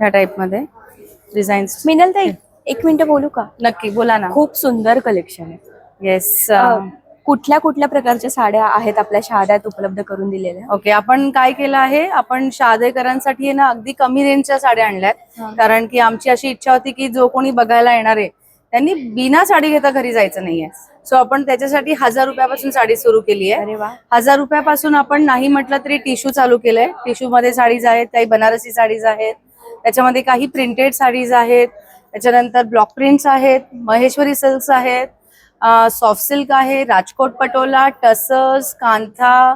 ह्या टाइपमध्ये. डिझाईन्स मिनल ताई एक मिनिट बोलू का? नक्की बोला ना. खूप सुंदर कलेक्शन आहे. येस कुठल्या कुठल्या प्रकारच्या साड्या आहेत आपल्या शहाद्यात उपलब्ध करून दिलेल्या? ओके आपण काय केलं आहे आपण शादेकरांसाठी आहे ना अगदी कमी रेंजच्या साड्या आणल्यात. कारण की आमची अशी इच्छा होती की जो कोणी बघायला येणार आहे त्यांनी बिना साडी घेता घरी जायचं नाहीये. सो आपण त्याच्यासाठी हजार रुपयापासून साडी सुरू केली आहे. अरे वा. हजार रुपयापासून आपण नाही म्हटलं तरी टिश्यू चालू केलंय. टिश्यू मध्ये साडीज आहेत काही बनारसी साडीज आहेत त्याच्यामध्ये काही प्रिंटेड साडीज आहेत त्याच्यानंतर ब्लॉक प्रिंट्स आहेत महेश्वरी सिल्क्स आहेत सॉफ्ट सिल्क आहे राजकोट पटोला टसर्स कांथा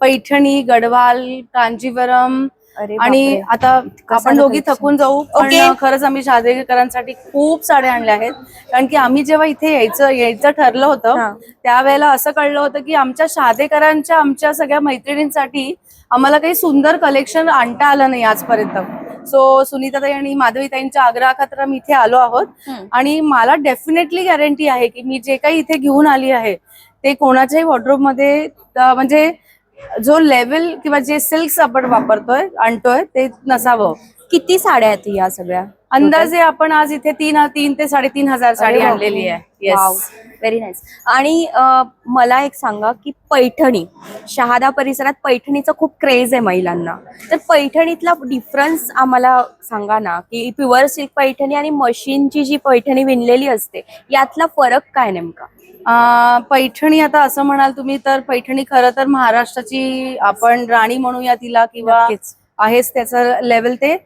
पैठणी गडवाल कांजीवरम आणि. आता आपण दोघी. थकून जाऊ पण. खरंच आम्ही शादेकरांसाठी खूप साड्या आणल्या आहेत कारण की आम्ही जेव्हा इथे यायचं यायचं ठरलं. होतं त्यावेळेला असं कळलं होतं की आमच्या शादेकरांच्या आमच्या सगळ्या मैत्रिणींसाठी आम्हाला काही सुंदर कलेक्शन आणता आलं नाही आजपर्यंत सो सुनीताताई आणि माधवीताईंच्या आग्रहाखातर आम्ही इथे आलो आहोत. आणि मला डेफिनेटली गॅरंटी आहे की मी जे काही इथे घेऊन आली आहे ते कोणाच्याही वॉर्ड्रोबमध्ये म्हणजे जो लेवल किंवा जे सिल्क्स आपण वापरतोय आणतोय ते नसावं किती साड्या आहेत या सगळ्या? अंदाजे आपण आज इथे तीन तीन ते साडेतीन हजार साडी आणलेली आहे. येस व्हेरी नाईस आणि अ, मला एक सांगा की पैठणी शहादा परिसरात पैठणीचं खूप क्रेज आहे महिलांना. तर पैठणीतला डिफरन्स आम्हाला सांगा ना की प्युअर सिल्क पैठणी आणि मशीनची जी पैठणी विणलेली असते यातला फरक काय नेमका? अं, पैठणी आता असं म्हणाल तुम्ही तर पैठणी खरं तर महाराष्ट्राची आपण राणी म्हणूया तिला किंवा नक्कीच. आहेच त्याचं लेवल ते.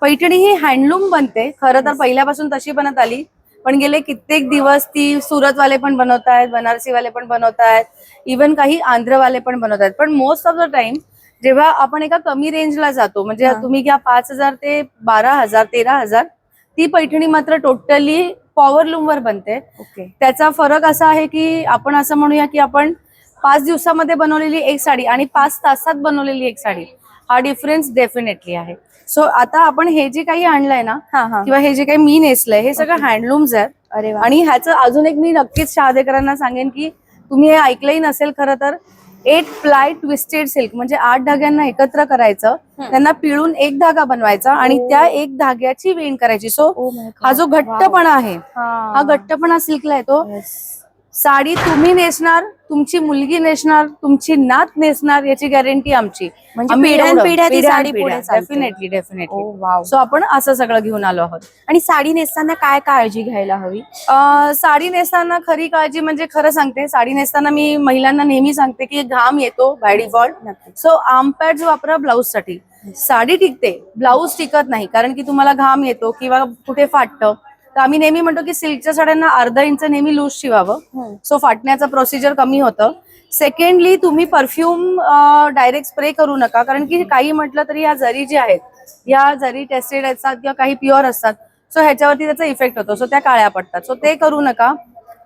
पैठणी ही हँडलूम बनते. खरं तर पहिल्यापासून तशी बनत आली. पण गेले कित्येक दिवस ती सुरतवाले पण बनवत आहेत बनारसीवाले पण बनवत आहेत. इवन काही आंध्रवाले पण बनवत आहेत. पण मोस्ट ऑफ द टाइम जेव्हा आपण एका कमी रेंजला जातो म्हणजे. तुम्ही घ्या पाच हजार ते बारा हजार तेरा हजार ती पैठणी मात्र टोटली पॉवर वर बनते. ओके त्याचा फरक असा आहे की आपण असं म्हणूया की आपण पाच दिवसामध्ये बनवलेली एक साडी आणि पाच तासात बनवलेली एक साडी. हा डिफरन्स डेफिनेटली आहे. सो आता आपण हे जे काही आणलंय ना हा हा. किंवा हे जे काही मी नेसलंय हे सगळं हँडलूम्स आहेत. अरे आणि ह्याचं अजून एक मी नक्कीच शहादेकरांना सांगेन की तुम्ही हे ऐकलंही नसेल खरं तर एट प्लाय ट्विस्टेड सिल्क म्हणजे आठ धाग्यांना एकत्र करायचं. त्यांना पिळून एक धागा बनवायचा आणि ओ. त्या एक धाग्याची विण करायची. So Oh. हा जो घट्टपणा आहे हा. घट्टपणा सिल्कला येतो. साडी तुम्ही नेसणार तुमची मुलगी नेसणार तुमची नात नेसणार याची गॅरंटी आमची. Definitely definitely. सो आपण असं सगळं घेऊन आलो आहोत. आणि साडी नेसताना काय काळजी घ्यायला हवी? साडी नेसताना खरी काळजी म्हणजे खरं सांगते साडी नेसताना मी महिलांना नेहमी सांगते की घाम येतो बाय डिफॉल्ट नक्कीच. सो आर्म पॅड वापरा ब्लाऊजसाठी. साडी टिकते ब्लाऊज टिकत नाही कारण की तुम्हाला घाम येतो किंवा कुठे फाटतं. तर आम्ही नेहमी म्हणतो की सिल्कच्या साड्यांना अर्धा इंच नेहमी लूज शिवावं. सो फाटण्याचं प्रोसिजर कमी होतं. सेकंडली तुम्ही परफ्यूम डायरेक्ट स्प्रे करू नका. कारण की काही म्हटलं तरी या जरी जी आहेत या जरी टेस्टेड असतात किंवा काही प्युअर असतात सो ह्याच्यावरती त्याचा इफेक्ट होतो. सो त्या काळ्या पडतात. सो ते करू नका.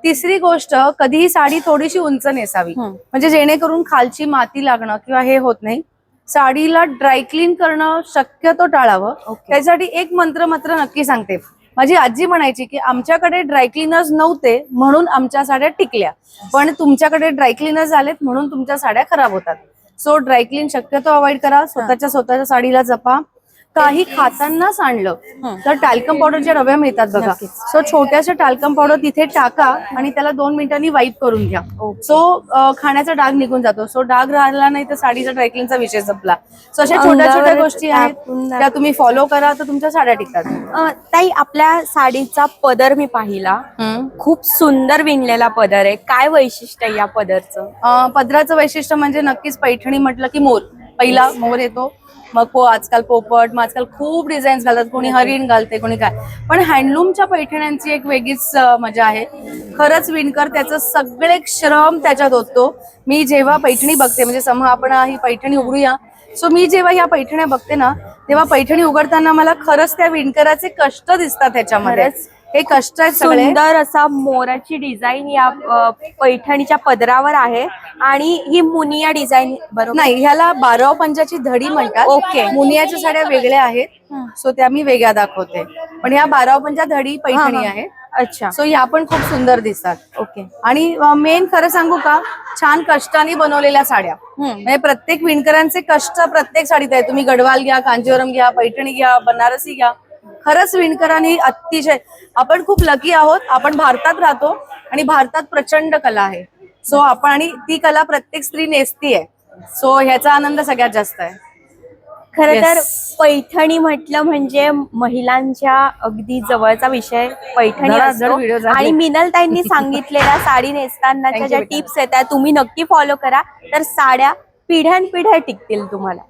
तिसरी गोष्ट कधीही साडी थोडीशी उंच नेसावी. म्हणजे जेणेकरून खालची माती लागणं किंवा हे होत नाही. साडीला ड्रायक्लीन करणं शक्यतो टाळावं. त्यासाठी एक मंत्र मात्र नक्की सांगते. माझी आजी म्हणायची की आमच्याकडे ड्रायक्लिनर्स नव्हते म्हणून आमच्या साड्या टिकल्या. पण तुमच्याकडे ड्रायक्लिनर्स आलेत म्हणून तुमच्या साड्या खराब होतात. सो ड्रायक्लीन शक्यतो अवॉइड करा. स्वतःच्या स्वतःच्या साडीला जपा. काही खाताना सांडलं हं. तर टॅल्कम पावडरच्या डब्या मिळतात बघा. सो छोट्याशा टॅल्कम पावडर तिथे टाका आणि त्याला दोन मिनिटांनी वाईप करून घ्या. सो खाण्याचा डाग निघून जातो. सो डाग राहिला नाही तर साडीचा ड्रायक्लिनचा विषय संपला. सो अशा छोट्या छोट्या गोष्टी आहेत त्या तुम्ही फॉलो करा तर तुमच्या साड्या टिकतात. ताई आपल्या साडीचा पदर मी पाहिला. खूप सुंदर विणलेला पदर आहे. काय वैशिष्ट्य आहे या पदरचं? पदराचं वैशिष्ट्य म्हणजे नक्कीच पैठणी म्हटलं की मोर. पहिला मोर येतो. मग पो आजकाल पोपट मग आजकाल खूप डिझाईन्स घालतात. कोणी हरिण घालते कोणी काय. पण हँडलूमच्या पैठण्यांची एक वेगळीच मजा आहे. खरंच विणकर त्याचं सगळे श्रम त्याच्यात होतो मी जेव्हा पैठणी बघते म्हणजे समजा आपण ही पैठणी उघडूया. सो मी जेव्हा ह्या पैठण्या बघते ना तेव्हा पैठणी उघडताना मला खरंच त्या विणकराचे कष्ट दिसतात त्याच्यामध्ये. हे कष्ट आहेत सगळे. सुंदर असा मोराची डिझाईन या अ, पैठणीच्या पदरावर आहे आणि ही मुनिया डिझाईन बरोबर. नाही ह्याला बाराव पंजाची धडी म्हणतात. ओके. मुनियाच्या साड्या वेगळ्या आहेत. सो त्या मी वेगळ्या दाखवते. पण ह्या बाराव पंजा धडी पैठणी. आहे. अच्छा. सो ह्या पण खूप सुंदर दिसतात. ओके. आणि मेन खरं सांगू का? छान कष्टाने बनवलेल्या साड्या. म्हणजे प्रत्येक विणकरांचे कष्ट प्रत्येक साडीत आहे तुम्ही गडवाल घ्या कांजीवरम घ्या पैठणी घ्या बनारसी घ्या. खरंच विणकरांनी अतिशय आपण खूप लकी आहोत. आपण भारतात राहतो आणि भारतात प्रचंड कला आहे. सो आपण आणि ती कला प्रत्येक स्त्री नेसती आहे सो ह्याचा आनंद सगळ्यात जास्त आहे. खर तर Yes. पैठणी म्हटलं म्हणजे महिलांच्या अगदी जवळचा विषय. पैठणी असतो. आणि मिनल ताईंनी सांगितलेल्या साडी नेसतानाच्या ज्या. टिप्स आहेत त्या तुम्ही नक्की फॉलो करा. तर साड्या पिढ्यानपिढ्या टिकतील तुम्हाला.